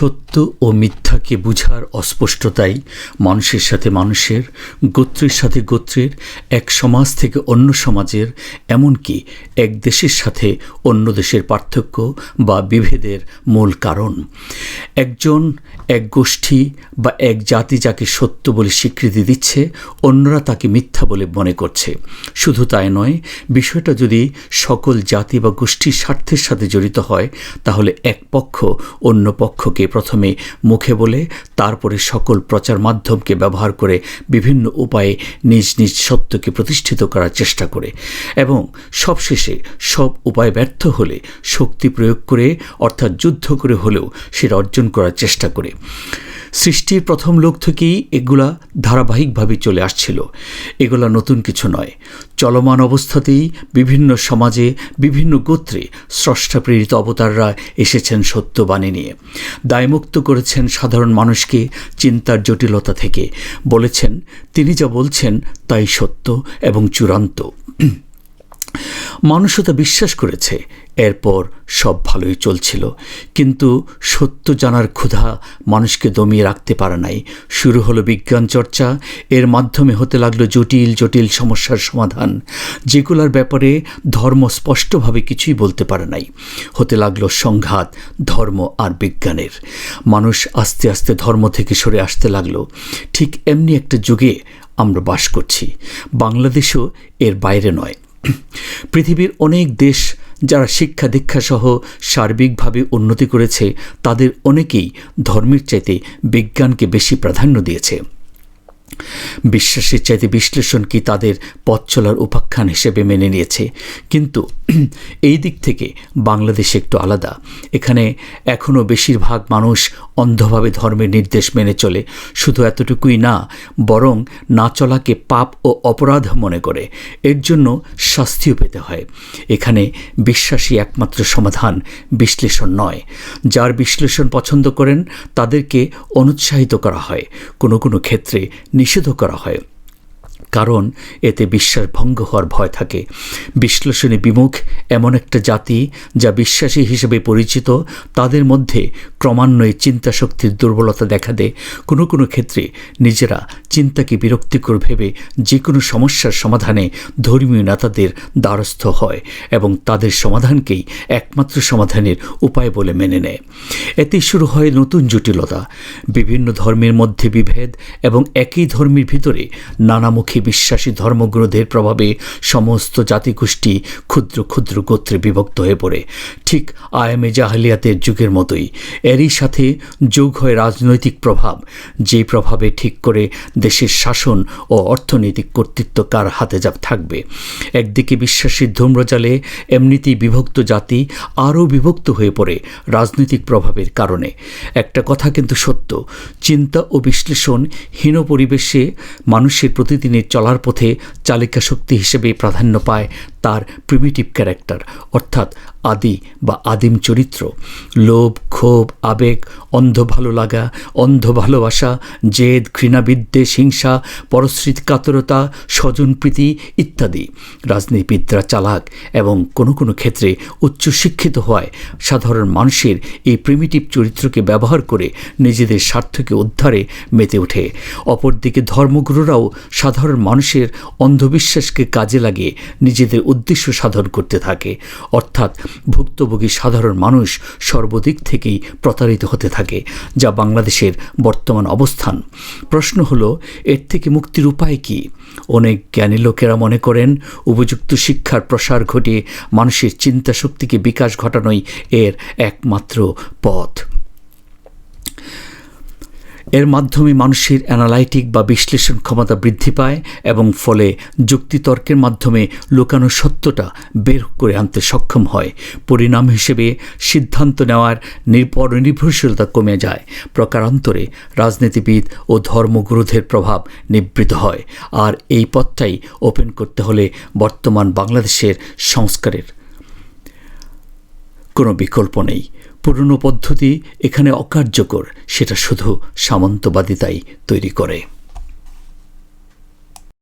সত্য ও মিথ্যাকে বুঝার অস্পষ্টতাই মানুষের সাথে মানুষের, গোত্রের সাথে গোত্রের, এক সমাজ থেকে অন্য সমাজের, এমনকি এক দেশের সাথে অন্য দেশের পার্থক্য বা বিভেদের মূল কারণ। একজন, এক গোষ্ঠী বা এক জাতি যাকে সত্য বলে স্বীকৃতি দিচ্ছে, অন্যরা তাকে মিথ্যা বলে মনে করছে। শুধু তাই নয়, বিষয়টা যদি সকল জাতি বা গোষ্ঠীর স্বার্থের সাথে জড়িত হয়, তাহলে এক পক্ষ অন্য পক্ষকে প্রথমে মুখে বলে, তারপরে সকল প্রচার মাধ্যমকে ব্যবহার করে বিভিন্ন উপায়ে নিজ নিজ সত্যকে প্রতিষ্ঠিত করার চেষ্টা করে এবং সবশেষে সব উপায় ব্যর্থ হলে শক্তি প্রয়োগ করে, অর্থাৎ যুদ্ধ করে হলেও সেটা অর্জন করার চেষ্টা করে। সৃষ্টির প্রথম লোক থেকেই এগুলা ধারাবাহিকভাবে চলে আসছিল। এগুলা নতুন কিছু নয়। চলমান অবস্থাতেই বিভিন্ন সমাজে, বিভিন্ন গোত্রে স্রষ্টা প্রেরিত অবতাররা এসেছেন সত্যবাণী নিয়ে। দায়মুক্ত করেছেন সাধারণ মানুষকে চিন্তার জটিলতা থেকে। বলেছেন, তিনি যা বলছেন তাই সত্য এবং চূড়ান্ত। মানুষও তা বিশ্বাস করেছে। এরপর সব ভালোই চলছিল। কিন্তু সত্য জানার ক্ষুধা মানুষকে দমিয়ে রাখতে পারে নাই। শুরু হলো বিজ্ঞান চর্চা, এর মাধ্যমে হতে লাগল জটিল জটিল সমস্যার সমাধান, যেগুলোর ব্যাপারে ধর্ম স্পষ্টভাবে কিছুই বলতে পারে নাই। হতে লাগল সংঘাত, ধর্ম আর বিজ্ঞানের। মানুষ আস্তে আস্তে ধর্ম থেকে সরে আসতে লাগল। ঠিক এমনি একটা যুগে আমরা বাস করছি। বাংলাদেশও এর বাইরে নয়। পৃথিবীর অনেক দেশ যারা শিক্ষা দীক্ষা সহ সার্বিকভাবে উন্নতি করেছে, তাদের অনেকেই ধর্মের চাইতে বিজ্ঞানকে বেশি প্রাধান্য দিয়েছে। বিশ্বাসের চাইতে বিশ্লেষণ কি তাদের পথ চলার উপাখ্যান হিসেবে মেনে নিয়েছে? কিন্তু এই দিক থেকে বাংলাদেশ একটু আলাদা। এখানে এখনও বেশিরভাগ মানুষ অন্ধভাবে ধর্মের নির্দেশ মেনে চলে। শুধু এতটুকুই না, বরং না চলাকে পাপ ও অপরাধ মনে করে। এর জন্য শাস্তিও পেতে হয়। এখানে বিশ্বাসী একমাত্র সমাধান, বিশ্লেষণ নয়। যার বিশ্লেষণ পছন্দ করেন, তাদেরকে অনুৎসাহিত করা হয়। কোনো কোনো ক্ষেত্রে নিষেধ করা হয়। কারণ এতে বিশ্বাস ভঙ্গ হওয়ার ভয় থাকে। বিশ্লেষণী বিমুখ এমন একটা জাতি যা বিশ্বাসী হিসেবে পরিচিত, তাদের মধ্যে ক্রমান্বয়ে চিন্তা শক্তির দুর্বলতা দেখা দেয়। কোনো কোনো ক্ষেত্রে নিজেরা চিন্তাকে বিরক্তিকর ভেবে যে কোনো সমস্যার সমাধানে ধর্মীয় নেতাদের দ্বারস্থ হয় এবং তাদের সমাধানকেই একমাত্র সমাধানের উপায় বলে মেনে নেয়। এতেই শুরু হয় নতুন জটিলতা। বিভিন্ন ধর্মের মধ্যে বিভেদ এবং একই ধর্মের ভিতরে নানামুখী পাখি বিশ্বাসী ধর্মগ্রন্থের প্রভাবে সমস্ত জাতিগোষ্ঠী ক্ষুদ্র ক্ষুদ্র গোত্রে বিভক্ত হয়ে পড়ে। ঠিক আয়ামে জাহালিয়াতের যুগের মতোই। এরই সাথে যোগ হয় রাজনৈতিক প্রভাব, যেই প্রভাবে ঠিক করে দেশের শাসন ও অর্থনৈতিক কর্তৃত্ব কার হাতে যা থাকবে। একদিকে বিশ্বাসীর ধূম্রজালে এমনিতেই বিভক্ত জাতি আরও বিভক্ত হয়ে পড়ে রাজনৈতিক প্রভাবের কারণে। একটা কথা কিন্তু সত্য, চিন্তা ও বিশ্লেষণ হীন পরিবেশে মানুষের প্রতিদিনের চলার পথে চালিকা শক্তি হিসেবে প্রাধান্য পায় তার প্রিমিটিভ ক্যারেক্টার অর্থাৎ আদি বা আদিম চরিত্র। লোভ, ক্ষোভ, আবেগ, অন্ধ ভালো লাগা, অন্ধ ভালোবাসা, জেদ ঘৃণাবিদ্বেষ হিংসা, পরশ্রিত কাতরতা স্বজনপ্রীতি ইত্যাদি। রাজনীতিবিদরা চালাক এবং কোনো কোনো ক্ষেত্রে উচ্চশিক্ষিত হওয়ায় সাধারণ মানুষের এই প্রিমিটিভ চরিত্রকে ব্যবহার করে নিজেদের স্বার্থকে উদ্ধারে মেতে ওঠে। অপরদিকে ধর্মগুরুরাও সাধারণ মানুষের অন্ধবিশ্বাসকে কাজে লাগিয়ে নিজেদের উদ্দেশ্য সাধন করতে থাকে। অর্থাৎ ভুক্তভোগী সাধারণ মানুষ সর্বদিক থেকেই প্রতারিত হতে থাকে, যা বাংলাদেশের বর্তমান অবস্থান। প্রশ্ন হলো, এর থেকে মুক্তির উপায় কি? অনেক জ্ঞানী লোকেরা মনে করেন, উপযুক্ত শিক্ষার প্রসার ঘটিয়ে মানুষের চিন্তা শক্তিকে বিকাশ ঘটানোই এর একমাত্র পথ। এর মাধ্যমে মানুষের অ্যানালাইটিক বা বিশ্লেষণ ক্ষমতা বৃদ্ধি পায় এবং ফলে যুক্তিতর্কের মাধ্যমে লুকানো সত্যটা বের করে আনতে সক্ষম হয়। পরিণাম হিসেবে সিদ্ধান্ত নেওয়ার নির্ভর নির্ভরশীলতা কমে যায়। প্রকারান্তরে রাজনীতিবিদ ও ধর্মগুরুদের প্রভাব নিবৃত হয়। আর এই পথটাই ওপেন করতে হলে বর্তমান বাংলাদেশের সংস্কারের কোনো বিকল্প নেই। পুরনো পদ্ধতি এখানে অকার্যকর সেটা শুধু সামন্তবাদিতাই তৈরি করে।